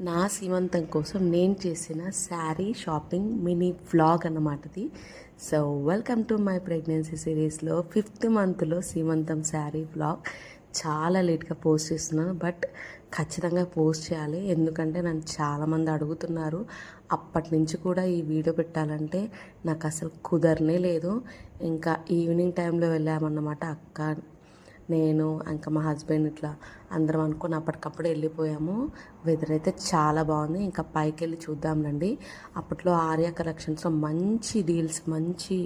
నా సీమంతం కోసం నేను చేసిన sari shopping mini vlog అన్నమాటది. So welcome to my pregnancy సిరీస్లో ఫిఫ్త్ మంత్లో సీమంతం శారీ వ్లాగ్. చాలా లేట్గా పోస్ట్ చేస్తున్నాను బట్ ఖచ్చితంగా పోస్ట్ చేయాలి. ఎందుకంటే నన్ను చాలామంది అడుగుతున్నారు. అప్పటి నుంచి కూడా ఈ వీడియో పెట్టాలంటే నాకు అసలు కుదరనే లేదు. ఇంకా ఈవినింగ్ టైంలో వెళ్ళామన్నమాట అక్క నేను ఇంకా మా హస్బెండ్ ఇట్లా అందరం అనుకుని అప్పటికప్పుడు వెళ్ళిపోయాము. వెదర్ అయితే చాలా బాగుంది. ఇంకా పైకి వెళ్ళి చూద్దాంలండి. అప్పట్లో ఆర్యా కలెక్షన్స్లో మంచి డీల్స్ మంచి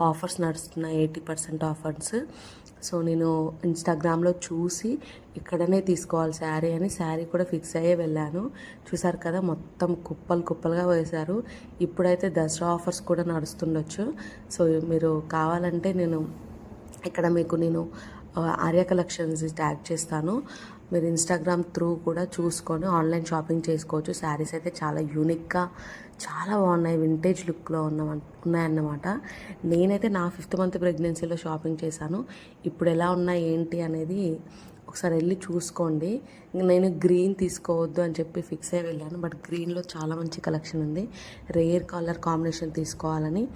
ఆఫర్స్ నడుస్తున్నాయి ఎయిటీ పర్సెంట్ ఆఫర్స్ సో నేను ఇన్స్టాగ్రామ్లో చూసి ఇక్కడనే తీసుకోవాలి శారీ అని శారీ కూడా ఫిక్స్ అయ్యే వెళ్ళాను. చూసారు కదా మొత్తం కుప్పలు కుప్పలుగా వేశారు. ఇప్పుడైతే దసరా ఆఫర్స్ కూడా నడుస్తుండొచ్చు. సో మీరు కావాలంటే నేను ఇక్కడ మీకు నేను ఆర్య కలెక్షన్స్ ట్యాగ్ చేస్తాను. మీరు ఇన్స్టాగ్రామ్ త్రూ కూడా చూసుకొని ఆన్లైన్ షాపింగ్ చేసుకోవచ్చు. శారీస్ అయితే చాలా యూనిక్గా చాలా బాగున్నాయి. వింటేజ్ లుక్లో ఉన్న ఉన్నాయన్నమాట. నేనైతే నా ఫిఫ్త్ మంత్ ప్రెగ్నెన్సీలో షాపింగ్ చేశాను. ఇప్పుడు ఎలా ఉన్నాయి ఏంటి అనేది ఒకసారి వెళ్ళి చూసుకోండి. నేను గ్రీన్ తీసుకోవద్దు అని చెప్పి ఫిక్స్ అయ్యి వెళ్ళాను. బట్ గ్రీన్లో చాలా మంచి కలెక్షన్ ఉంది. రేర్ కలర్ కాంబినేషన్ తీసుకోవాలని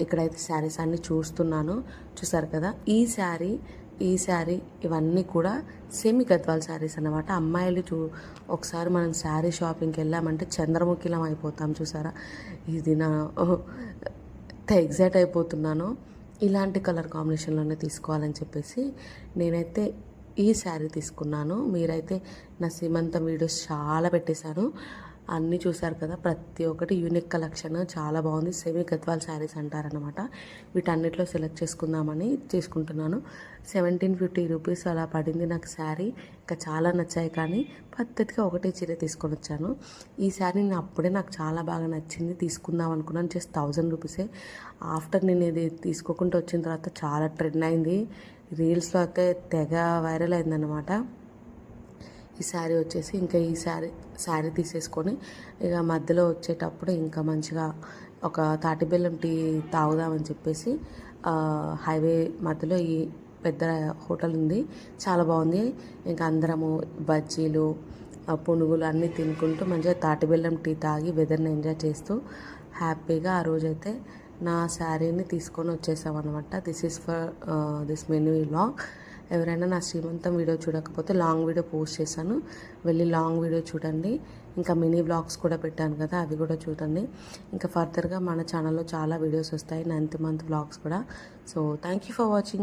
ఇక్కడైతే శారీస్ అన్నీ చూస్తున్నాను. చూసారు కదా? ఈ శారీ ఈ శారీ ఇవన్నీ కూడా సెమీ గద్వాల్ శారీస్ అన్నమాట. అమ్మాయిలు చూ ఒకసారి మనం శారీ షాపింగ్కి వెళ్ళామంటే చంద్రముఖిలం అయిపోతాం చూసారా? ఇది నా ఎగ్జైట్ అయిపోతున్నాను. ఇలాంటి కలర్ కాంబినేషన్లోనే తీసుకోవాలని చెప్పేసి నేనైతే ఈ శారీ తీసుకున్నాను. మీరైతే నా సీమంతం వీడియోస్ చాలా పెట్టేశాను అన్నీ చూసారు కదా ప్రతి ఒక్కటి యూనిక్ కలెక్షన్ చాలా బాగుంది. సెమీ గద్వాల్ శారీస్ అంటారనమాట వీటన్నిటిలో సెలెక్ట్ చేసుకుందామని చేసుకుంటున్నాను. సెవెంటీన్ ఫిఫ్టీ రూపీస్ అలా పడింది నాకు శారీ. ఇంకా చాలా నచ్చాయి కానీ పద్ధతిగా ఒకటే చీర తీసుకొని వచ్చాను. ఈ శారీ నేను అప్పుడే నాకు చాలా బాగా నచ్చింది. తీసుకుందాం అనుకున్నాను. జస్ట్ థౌజండ్ రూపీసే ఆఫ్టర్ నేను ఇది తీసుకోకుండా వచ్చిన తర్వాత చాలా ట్రెండ్ అయింది. రీల్స్లో అయితే తెగ వైరల్ అయిందనమాట ఈ శారీ వచ్చేసి ఇంకా ఈ శారీ శారీ తీసేసుకొని ఇక మధ్యలో వచ్చేటప్పుడు ఇంకా మంచిగా ఒక తాటి బెల్లం టీ తాగుదామని చెప్పేసి హైవే మధ్యలో ఈ పెద్ద హోటల్ ఉంది. చాలా బాగుంది. ఇంకా అందరము బజ్జీలు పునుగులు అన్నీ తినుకుంటూ మంచిగా తాటి బెల్లం టీ తాగి వెదర్ని ఎంజాయ్ చేస్తూ హ్యాపీగా ఆ రోజైతే నా శారీని తీసుకొని వచ్చేసామన్నమాట. This is for this menu long ఎవరైనా నా శ్రీమంతం వీడియో చూడకపోతే లాంగ్ వీడియో పోస్ట్ చేశాను. వెళ్ళి లాంగ్ వీడియో చూడండి. ఇంకా మినీ బ్లాగ్స్ కూడా పెట్టాను కదా అవి కూడా చూడండి. ఇంకా ఫర్దర్గా మన ఛానల్లో చాలా వీడియోస్ వస్తాయి నైన్త్ మంత్ బ్లాగ్స్ కూడా. So thank you for watching